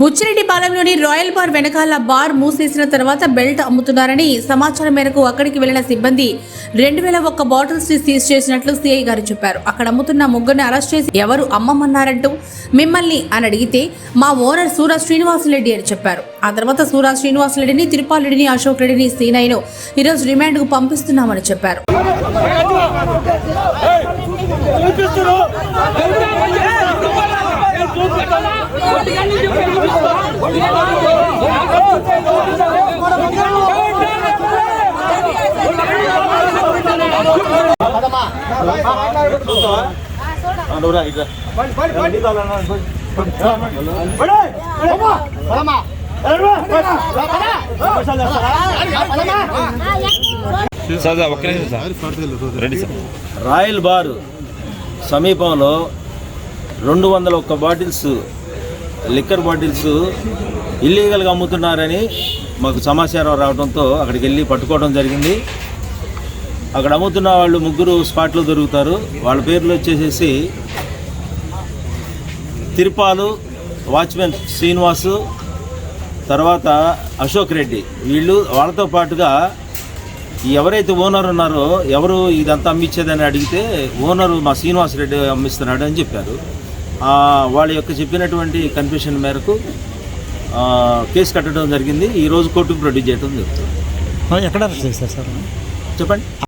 బుచ్చిరెడ్డిపాలెంలోని royal bar వెనకాల bar మూసేసిన తర్వాత బెల్ట్ అమ్ముతున్నారని సమాచారం మేరకు అక్కడికి వెళ్ళిన సిబ్బంది రెండు వేల ఒక్క బాటిల్స్ని సీజ్ చేసినట్లు సిఐ గారు చెప్పారు. అక్కడ అమ్ముతున్న ముగ్గురిని అరెస్ట్ చేసి ఎవరు అమ్మమన్నారంటూ మిమ్మల్ని అని అడిగితే మా ఓనర్ సూరా శ్రీనివాసరెడ్డి అని చెప్పారు. ఆ తర్వాత సూరా శ్రీనివాసరెడ్డిని తిరుపాలరెడ్డిని అశోక్ రెడ్డిని సీనైను ఈరోజు రిమాండ్కు పంపిస్తున్నామని చెప్పారు. సార్ సార్ ఒక్క నిమిషం sir ready sir royal bar సమీపంలో రెండు వందల ఒక్క బాటిల్స్ లిక్కర్ బాటిల్స్ ఇల్లీగల్గా అమ్ముతున్నారని మాకు సమాచారం రావడంతో అక్కడికి వెళ్ళి పట్టుకోవడం జరిగింది. అక్కడ అమ్ముతున్న వాళ్ళు ముగ్గురు స్పాట్లో దొరుకుతారు. వాళ్ళ పేర్లు వచ్చేసేసి తిరుపాలు వాచ్మెన్ శ్రీనివాసు తర్వాత అశోక్ రెడ్డి. వీళ్ళు వాళ్ళతో పాటుగా ఎవరైతే ఓనర్ ఉన్నారో ఎవరు ఇదంతా అమ్మించేదని అడిగితే ఓనరు మా శ్రీనివాస్ రెడ్డి అమ్మిస్తున్నాడు అని చెప్పారు. వాళ్ళ యొక్క చెప్పినటువంటి కన్ఫ్యూషన్ మేరకు కేసు కట్టడం జరిగింది. ఈరోజు కోర్టుకు ప్రొడ్యూస్ చేయడం జరుగుతుంది. ఎక్కడ అరెస్ట్ చేశారు సార్? చెప్పండి.